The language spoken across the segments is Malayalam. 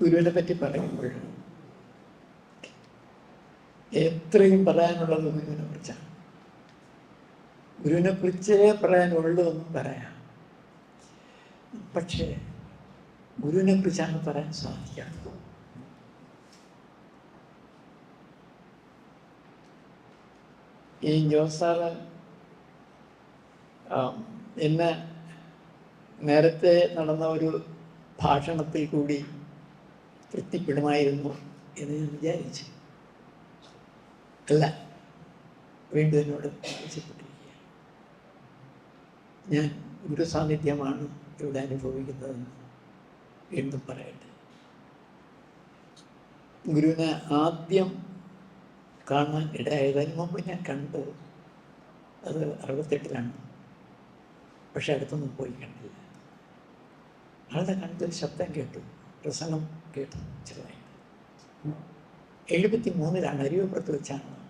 ഗുരുവിനെ പറ്റി പറയുമ്പോൾ എത്രയും പറയാനുള്ളത് ഗുരുവിനെ കുറിച്ചാണ് ഗുരുവിനെ കുറിച്ചേ പറയാനുള്ളൂ എന്നും പറയാം. പക്ഷേ ഗുരുവിനെ കുറിച്ചാണ് പറയാൻ സാധിക്കാത്തത്. ഈ ജോസാറ് ഇന്ന് നേരത്തെ നടന്ന ഒരു ഭാഷണത്തിൽ കൂടി തൃപ്തിപ്പെടുമായിരുന്നു എന്ന് ഞാൻ വിചാരിച്ചു. അല്ല വീണ്ടും എന്നോട് ആവശ്യപ്പെട്ടിരിക്കുക ഞാൻ ഗുരു സാന്നിധ്യമാണ് ഇവിടെ അനുഭവിക്കുന്നതെന്ന് വീണ്ടും പറയട്ടെ. ഗുരുവിനെ ആദ്യം കാണാൻ ഇടയായതിന് മുമ്പ് ഞാൻ കണ്ടു. അത് അറുപത്തെട്ടിലാണ്. പക്ഷെ അടുത്തൊന്നും പോയി കണ്ടില്ല. ആളുടെ കണ്ടൊരു ശബ്ദം കേട്ടു. പ്രസംഗം കേട്ടു ചെറുതായി. എഴുപത്തി മൂന്നിലാണ് അരിവപ്പുറത്ത് വെച്ചാണ്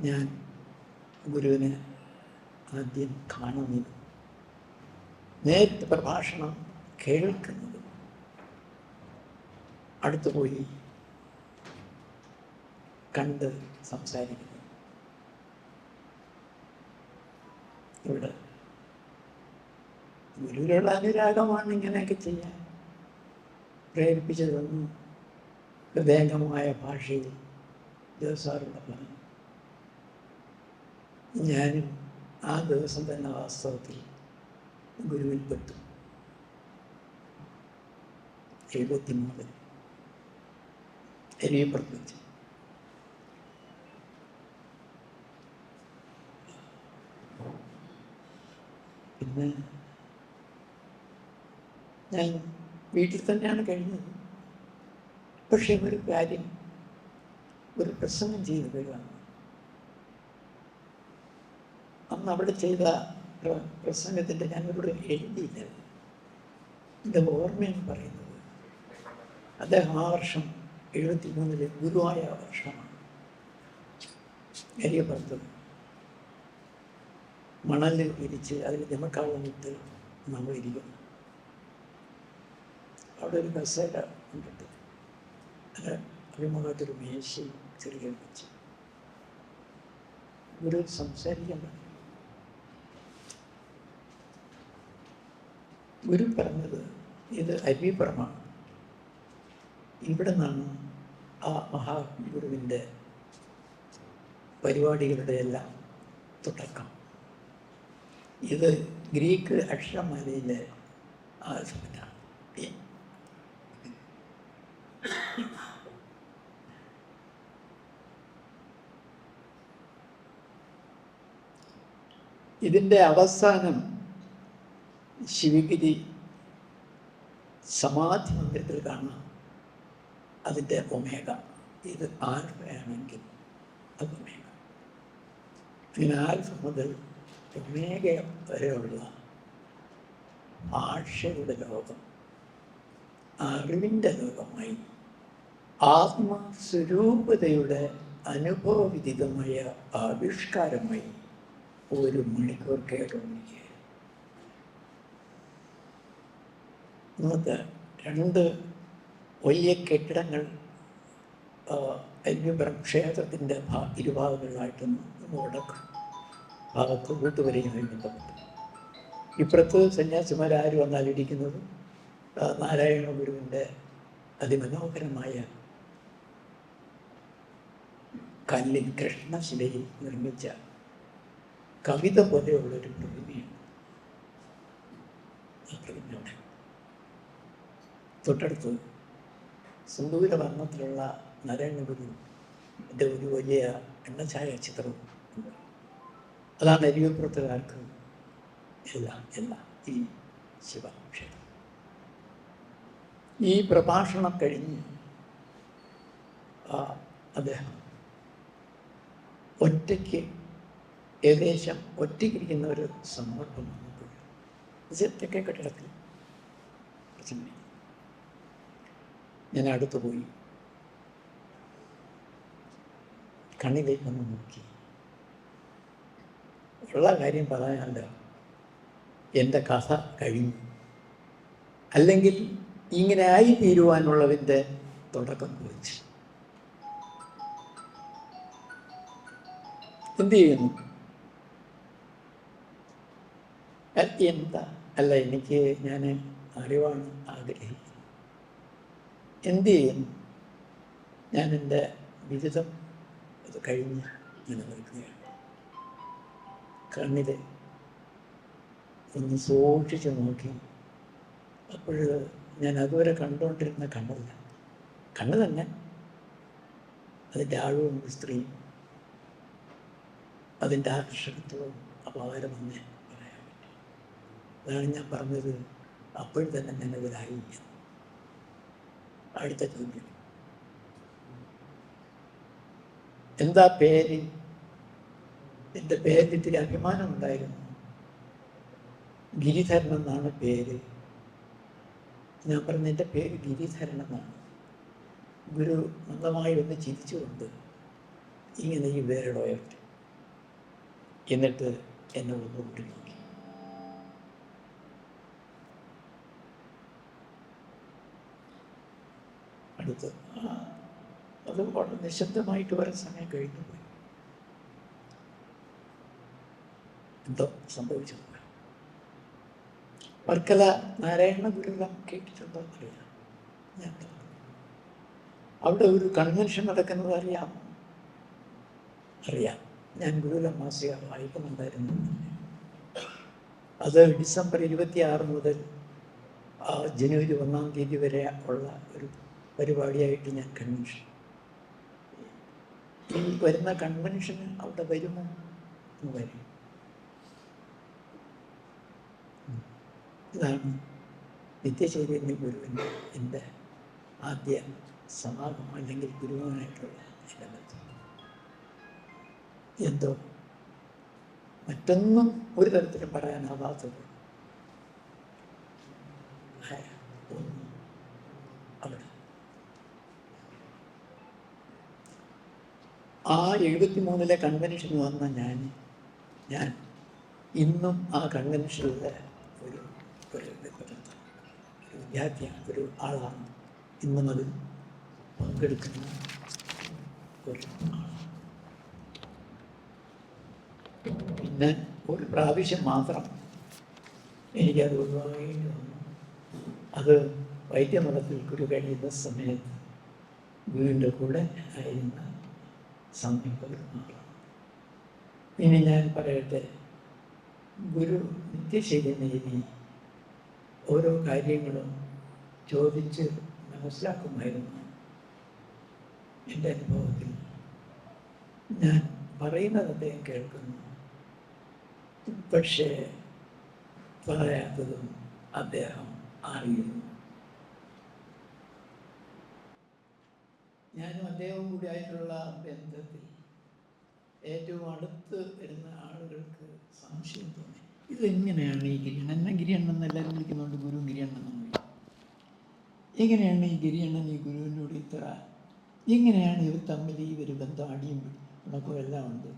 ഞാൻ ഗുരുവിനെ ആദ്യം കാണുന്നത്. നേരിട്ട് പ്രഭാഷണം കേൾക്കുന്നത്. അടുത്തു പോയി കണ്ട് സംസാരിക്കുന്നു. ഇവിടെ ഗുരുവിലുള്ള അനുരാഗമാണ് ഇങ്ങനെയൊക്കെ ചെയ്യാൻ. പ്രേരിപ്പിച്ചതെന്ന് ഹൃദയംഗമായ ഭാഷയിൽ ദിവസാറുള്ള പറഞ്ഞു. ഞാനും ആ ദിവസം തന്നെ വാസ്തവത്തിൽ ഗുരുവിൽപ്പെട്ടു പെട്ടു. മൂന്നിൽ എരിയപ്പുറത്ത് വെച്ച് പിന്നെ ഞാൻ വീട്ടിൽ തന്നെയാണ് കഴിഞ്ഞത്. പക്ഷേ ഒരു കാര്യം ഒരു പ്രസംഗം ചെയ്തു വരികയാണ് അന്ന് അവിടെ ചെയ്ത പ്ര- പ്രസംഗത്തിന്റെ ഞാനിവിടെ എഴുതിയില്ല. എന്റെ ഓർമ്മയാണ് പറയുന്നത് അദ്ദേഹം ആ വർഷം എഴുപത്തി മൂന്നിലെ ഗുരുവായ വർഷമാണ്. എരിയപ്പുറത്ത് മണലിൽ വിരിച്ച് അതിൽ ജമക്കാവണിട്ട് നമ്മൾ ഇരിക്കുന്നു. അവിടെ ഒരു കസേര ഉണ്ടിട്ട് അഭിമുഖത്തൊരു മേശയും ചെറിയ വെച്ച് ഗുരു സംസാരിക്കാൻ പറഞ്ഞു. ഗുരു പറഞ്ഞത് ഇത് അരിപ്പുറമാണ്. ഇവിടെ നിന്നാണ് ആ മഹാഗുരുവിന്റെ പരിപാടികളുടെ എല്ലാം തുടക്കം. ഇത് ഗ്രീക്ക് അക്ഷരമാലയിലെ ആ ഈ ഇതിന്റെ അവസാനം ശിവഗിരി സമാധി മന്ദിരത്തിൽ കാണാം അതിന്റെ ഒമേക ഇത് ആൽഫയാണെങ്കിൽ അത് ഒമേക പിന്നെ ആൽഫ മുതൽ ഒമേക വരെയുള്ള ആഴ്ചയുടെ ലോകം അറിവിന്റെ ലോകമായി ആത്മസ്വരൂപതയുടെ അനുഭവവിദിതമായ ആവിഷ്കാരമായി ഒരു മണിക്കൂർ കേട്ടുകൊണ്ടിരിക്കുക നമുക്ക് രണ്ട് വലിയ കെട്ടിടങ്ങൾ അയ്യമ്പരം ക്ഷേത്രത്തിന്റെ ഭാ ഇരുഭാഗങ്ങളിലായിട്ടൊന്ന് വടക്ക് ഭാഗത്ത് വീട്ടുവരെയും ബന്ധപ്പെട്ട് ഇപ്പുറത്ത് സന്യാസിമാരാര് വന്നാലിരിക്കുന്നത് നാരായണ ഗുരുവിന്റെ അതിമനോഹരമായ കല്ലിൽ കൃഷ്ണശിലയിൽ നിർമ്മിച്ച കവിത പോലെയുള്ളൊരു പ്രതിമയാണ് ആ പ്രതിമയുടെ തൊട്ടടുത്ത് സിന്ദൂര വർണത്തിലുള്ള നാരായണ ഗുരു എന്റെ ഒരു വലിയ എണ്ണച്ചായ ചിത്രവും. അതാണ് അരിവപ്പുറത്തുകാർക്ക് എല്ലാം എല്ലാം ഈ ശിവക്ഷേത്രം ഈ പ്രഭാഷണം കഴിഞ്ഞ് അദ്ദേഹം ഒറ്റയ്ക്ക് ഏകദേശം ഒറ്റയ്ക്കിരിക്കുന്ന ഒരു സന്ദർഭം തെക്കേ കെട്ടിടത്തിൽ ഞാൻ അടുത്തു പോയി. കണ്ണിലേക്ക് ഒന്ന് നോക്കി. ഉള്ള കാര്യം പറയാനല്ല എന്റെ കഥ കഴിഞ്ഞു. അല്ലെങ്കിൽ ഇങ്ങനെ ആയി തീരുവാനുള്ളതിന്റെ തുടക്കം കുറിച്ച്. എന്ത് ചെയ്യുന്നു? അ- എന്താ അല്ല എനിക്ക് ഞാൻ അറിവാണ് ആഗ്രഹിക്കുന്നത് എന്ത് ചെയ്യും ഞാൻ എന്റെ ബിരുദം അത് കഴിഞ്ഞ് നിലനിൽക്കുകയാണ് കണ്ണിൽ ഒന്ന് സൂക്ഷിച്ച് നോക്കി. അപ്പോൾ ഞാൻ അതുവരെ കണ്ടുകൊണ്ടിരുന്ന കണ്ണല്ല. കണ്ണ് തന്നെ. അതിന്റെ ആഴവും സ്ത്രീയും അതിന്റെ ആകർഷകത്വവും അപാരമെന്ന് അതാണ് ഞാൻ പറഞ്ഞത്. അപ്പോൾ തന്നെ എന്ന്. അടുത്ത ചോദ്യം. എന്താ പേര്? എന്റെ പേരിൽ ഇത്തിരി അഭിമാനമുണ്ടായിരുന്നു ഗിരിധരൻ എന്നാണ് പേര്. ഞാൻ പറഞ്ഞ എന്റെ പേര് ഗിരിധരൻ എന്നാണ്. ഗുരു മന്ദമായി ഒന്ന് ചിരിച്ചുകൊണ്ട് ഇങ്ങനെ ഈ പേരിടോയിട്ട് എന്നിട്ട് എന്നെ ഒന്ന് കൂട്ടി നോക്കി. അടുത്ത് ആ, അത് വളരെ നിശബ്ദമായിട്ട് വരെ സമയം കഴിഞ്ഞു പോയി. എന്തോ സംഭവിച്ചു വർക്കല നാരായണ ഗുരുകുലം കേട്ടിട്ടുണ്ടോ അറിയാം ഞാൻ അവിടെ ഒരു കൺവെൻഷൻ നടക്കുന്നത് അറിയാം. അറിയാം. ഞാൻ ഗുരുകുലം മാസിക വായിക്കുന്നുണ്ടായിരുന്നു. അത് ഡിസംബർ ഇരുപത്തി ആറ് മുതൽ ജനുവരി ഒന്നാം തീയതി വരെ ഉള്ള ഒരു പരിപാടിയായിട്ട് ഞാൻ കൺവെൻഷൻ ഈ വരുന്ന കൺവെൻഷന് അവിടെ വരുമോ? എന്ന് വരും. ഇതാണ് നിത്യചൈതന്യ ഗുരുവിന്റെ എന്റെ ആദ്യ സമാഗമം അല്ലെങ്കിൽ ഗുരുവനായിട്ടുള്ള എന്റെ ബന്ധം എന്തോ മറ്റൊന്നും ഒരു തരത്തിലും പറയാനാവാത്തത്. ഒന്ന് അവിടെ ആ എഴുപത്തി മൂന്നിലെ കൺവെൻഷന് വന്ന ഞാൻ ഞാൻ ഇന്നും ആ കൺവെൻഷനിലെ ഒരു ഒരു വിദ്യാർത്ഥിയാണ് ഒരു ആളാണ്. ഇന്നും അതിൽ പങ്കെടുക്കുന്ന ഒരു പിന്നെ ഒരു പ്രാവശ്യം മാത്രം എനിക്കത് ഒഴിവാകേണ്ടി വന്നു അത് വൈദ്യമതത്തിൽ കുരു കഴിയുന്ന സമയത്ത് ഗുരുവിന്റെ കൂടെ ആയിരുന്ന. സമീപമാണ് ഇനി ഞാൻ പറയട്ടെ. ഗുരു നിത്യശൈലിനി ഓരോ കാര്യങ്ങളും ചോദിച്ച് മനസ്സിലാക്കുമായിരുന്നു. എന്റെ അനുഭവത്തിൽ ഞാൻ പറയുന്നത് അദ്ദേഹം കേൾക്കുന്നു. പക്ഷേ പറയാത്തതും അദ്ദേഹം അറിയുന്നു. ഞാനും അദ്ദേഹവും കൂടി ആയിട്ടുള്ള ബന്ധത്തിൽ ഏറ്റവും അടുത്ത് വരുന്ന ആളുകൾക്ക് സംശയം തോന്നി. ഇതെങ്ങനെയാണ് ഈ ഗിരിയണ്ണൻ? എന്നെ ഗിരിയണ്ണൻ എല്ലാവരും വിളിക്കുന്നുണ്ട് ഗുരു ഗിരിയണ്ണൻ എന്ന് എങ്ങനെയാണ് ഈ ഗിരിയണ്ണൻ ഈ ഗുരുവിനോട് ഇത്ര എങ്ങനെയാണ് ഇവർ തമ്മിൽ ഈ ഒരു ബന്ധം അടിയും ഉണക്കും എല്ലാം ഉണ്ട്?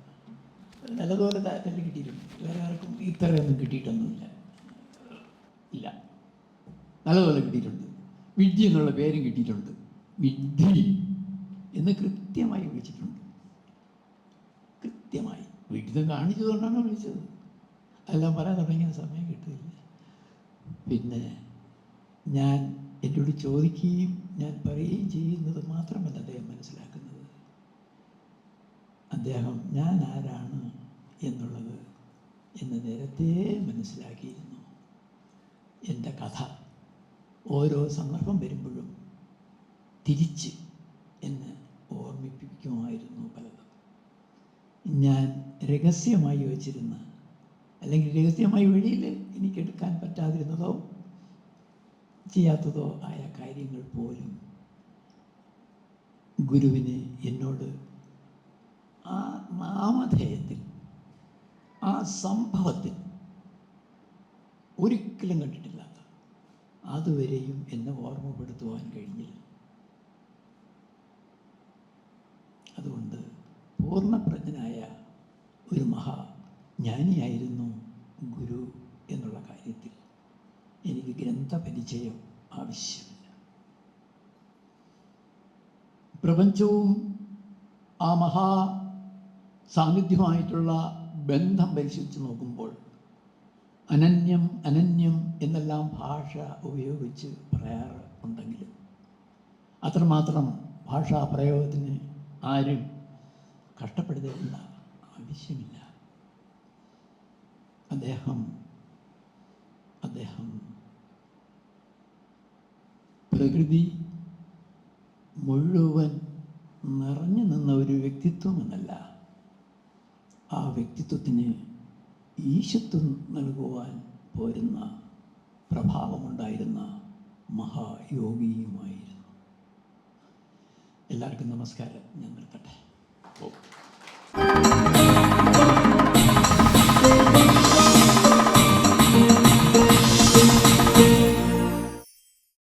നല്ലതുപോലെ തന്നെ കിട്ടിയിട്ടുണ്ട്. വേറെ ആർക്കും ഇത്രയൊന്നും കിട്ടിയിട്ടൊന്നുമില്ല. ഇല്ല. നല്ലതുപോലെ കിട്ടിയിട്ടുണ്ട്. വിദ്യ എന്നുള്ള പേരും കിട്ടിയിട്ടുണ്ട്. വിഡ്ഢി. എന്ന് കൃത്യമായി വിളിച്ചിട്ടുണ്ട്. കൃത്യമായി. വീട്ടിൽ നിന്ന് കാണിച്ചതുകൊണ്ടാണ് വിളിച്ചത്. എല്ലാം പറയാൻ തുടങ്ങിയ സമയം കിട്ടിയില്ല. പിന്നെ ഞാൻ എന്നോട് ചോദിക്കുകയും ഞാൻ പറയുകയും ചെയ്യുന്നത് മാത്രമല്ല അദ്ദേഹം മനസ്സിലാക്കുന്നത്. അദ്ദേഹം ഞാൻ ആരാണ് എന്നുള്ളത് എന്ന് നേരത്തെ മനസ്സിലാക്കിയിരുന്നു. എന്റെ കഥ ഓരോ സന്ദർഭം വരുമ്പോഴും തിരിച്ച് എന്നെ ഓർമ്മിപ്പിക്കുമായിരുന്നു പലതും. ഞാൻ രഹസ്യമായി വച്ചിരുന്ന അല്ലെങ്കിൽ രഹസ്യമായി വെളിയിൽ എനിക്ക് എടുക്കാൻ പറ്റാതിരുന്നതോ ചെയ്യാത്തതോ ആയ കാര്യങ്ങൾ പോലും ഗുരുവിന് എന്നോട് ആ നാമധേയത്തിൽ ആ സംഭവത്തിൽ ഒരിക്കലും കണ്ടിട്ടില്ലാത്ത അതുവരെയും എന്നെ ഓർമ്മപ്പെടുത്തുവാൻ കഴിഞ്ഞില്ല. പൂർണപ്രജ്ഞനായ ഒരു മഹാ ജ്ഞാനിയായിരുന്നു ഗുരു എന്നുള്ള കാര്യത്തിൽ എനിക്ക് ഗ്രന്ഥപരിചയം ആവശ്യമില്ല. പ്രപഞ്ചവും ആ മഹാ സാന്നിധ്യമായിട്ടുള്ള ബന്ധം പരിശോധിച്ച് നോക്കുമ്പോൾ അനന്യം അനന്യം എന്നെല്ലാം ഭാഷ ഉപയോഗിച്ച് പറയാറ് ഉണ്ടെങ്കിലും അത്രമാത്രം ഭാഷാ പ്രയോഗത്തിന് ആരും കഷ്ടപ്പെടുത്തേണ്ട ആവശ്യമില്ല. അദ്ദേഹം അദ്ദേഹം പ്രകൃതി മുഴുവൻ നിറഞ്ഞു നിന്ന ഒരു വ്യക്തിത്വം എന്നല്ല. ആ വ്യക്തിത്വത്തിന് ഈശത്വം നൽകുവാൻ പോരുന്ന പ്രഭാവമുണ്ടായിരുന്ന മഹായോഗിയുമായിരുന്നു. എല്ലാവർക്കും നമസ്കാരം. ഞാൻ നിർത്തട്ടെ Well,